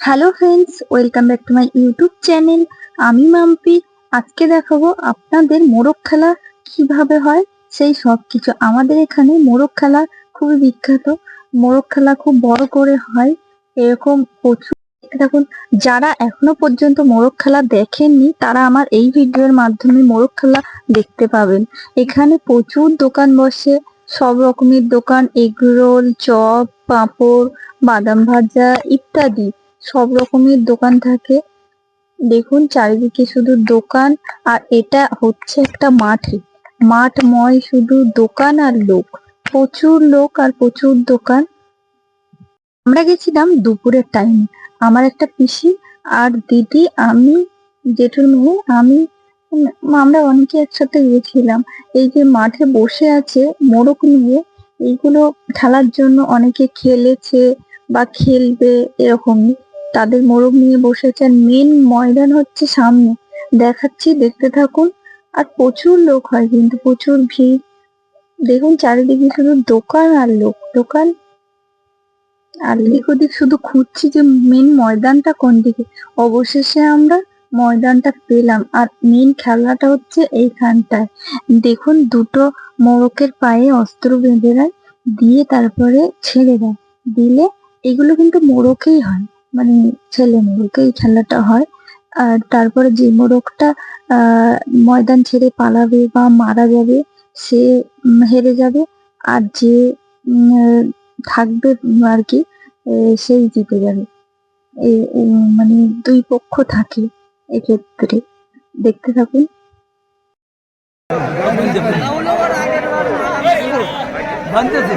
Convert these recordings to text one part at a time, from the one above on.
Hello friends welcome back to my YouTube channel আমি মাম্পি। আজকে দেখাবো আপনাদের মোরগ খেলা কীভাবে হয়। সেই সব কিছু আমাদের এখানে মোরগ খেলা খুবই বিখ্যাত। মোরগ খেলা খুব বড় করে হয়। এরকম প্রচুর। দেখুন, যারা এখনও পর্যন্ত মোরগ খেলা দেখেননি, তারা আমার এই ভিডিওর মাধ্যমে মোরগ খেলা দেখতে পাবেন। এখানে প্রচুর দোকান বসে। সব রকমের দোকান এগরোল চপ, পাঁপড়, বাদাম ভাজা ইত্যাদি। সব রকমের দোকান থাকে। দেখুন, চারিদিকে শুধু দোকান, আর এটা হচ্ছে একটা মাঠে। মাঠময় শুধু দোকান আর লোক। প্রচুর লোক আর প্রচুর দোকান। আমরা গেছিলাম দুপুরের টাইমে আমার একটা পিসি আর দিদি, আমি জেঠুর মেয়ে আমি, আমরা অনেকে একসাথে গেছিলাম। এই যে মাঠে বসে আছে মোরগ নিয়ে, এইগুলো খেলার জন্য অনেকে খেলেছে বা খেলবে এরকমই। তাদের মোরগ নিয়ে বসেছে আর মেন ময়দান হচ্ছে সামনে। দেখাচ্ছি, দেখতে থাকুন। আর প্রচুর লোক হয়, কিন্তু প্রচুর ভিড়। দেখুন, চারিদিকে শুধু দোকান আর লোক। দোকান আর এদিক ওদিক শুধু খুঁজছি যে মেন ময়দানটা কোন দিকে। অবশেষে আমরা ময়দানটা পেলাম। আর মেন খেলাটা হচ্ছে এইখানটায়। দেখুন, দুটো মোরকের পায়ে অস্ত্র বেঁধে দেয়, দিয়ে তারপরে ছেড়ে দেয়। দিলে এগুলো কিন্তু মোরকেই হয়। মানে ছেলে মোরকে এই খেলাটা হয়। আর তারপরে যে মোরগটা ময়দান ছেড়ে পালাবে বা মারা যাবে, সে হেরে যাবে। আর যে থাকবে আর কি সেই জিতে যাবে। মানে দুই পক্ষ থাকে এক্ষেত্রে। দেখতে থাকুন। বানতেছে।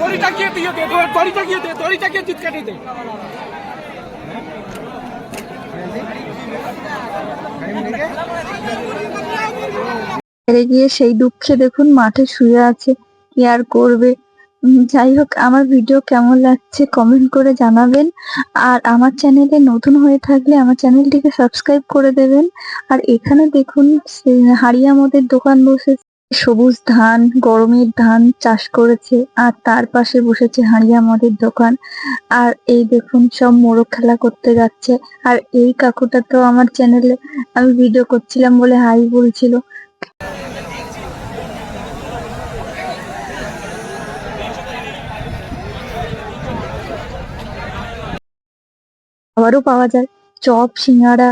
তোরি টাকিয়ে দিয়ে দে তোরি টাকিয়ে দে তোরি টাকিয়ে চিৎ কাটি দে। গিয়ে সেই দুঃখে দেখুন মাঠে শুয়ে আছে, কি আর করবে? যাই হোক, আমার ভিডিও কেমন লাগছে কমেন্ট করে জানাবেন। আর আমার চ্যানেলে নতুন হয়ে থাকলে আমার চ্যানেলটিকে সাবস্ক্রাইব করে দেবেন। আর এখানে দেখুন হাড়িয়া মদের দোকান বসেছে। সবুজ ধান, গরমের ধান চাষ করেছে, আর তার পাশে বসেছে হাড়িয়া মদের দোকান। আর এই দেখুন, সব মোরগ খেলা করতে যাচ্ছে। আর এই কাকুটা তো আমার চ্যানেলে আমি ভিডিও করছিলাম বলে হাই বলছিল। খাবারও পাওয়া যায়, চপ সিঙ্গারা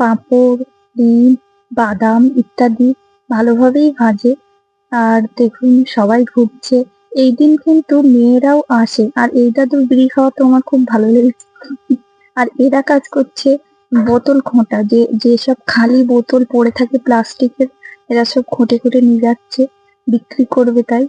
পাঁপড়, ডিম, বাদাম ইত্যাদি। ভালোভাবেই ভাজে। আর দেখুন, সবাই ঘুরছে। এই দিন কিন্তু মেয়েরাও আসে। আর এই দাদুর বিড়ি খাওয়া তো আমার খুব ভালো লেগেছে। আর এরা কাজ করছে বোতল খোঁটা। যে যেসব খালি বোতল পড়ে থাকে প্লাস্টিকের, এরা সব খুঁটে খুঁটে নিয়ে যাচ্ছে। বিক্রি করবে তাই।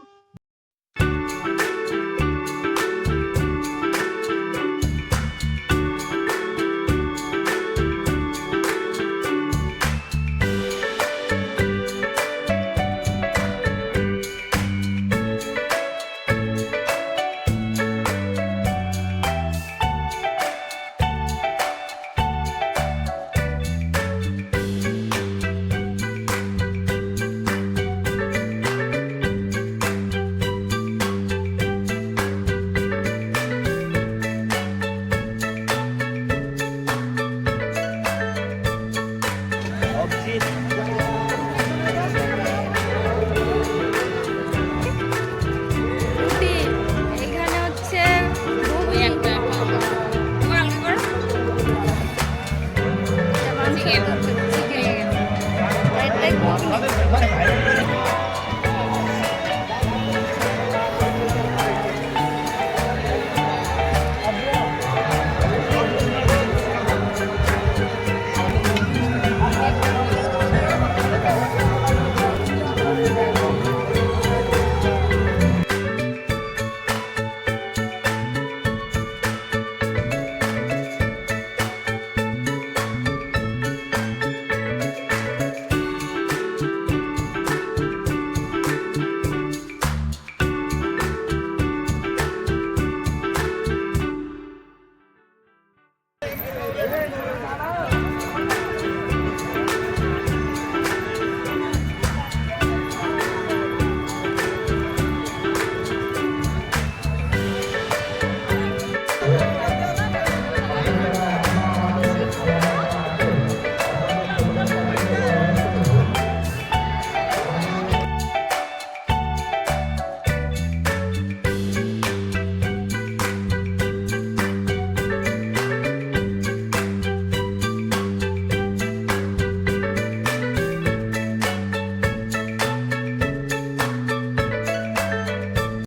Tết Tết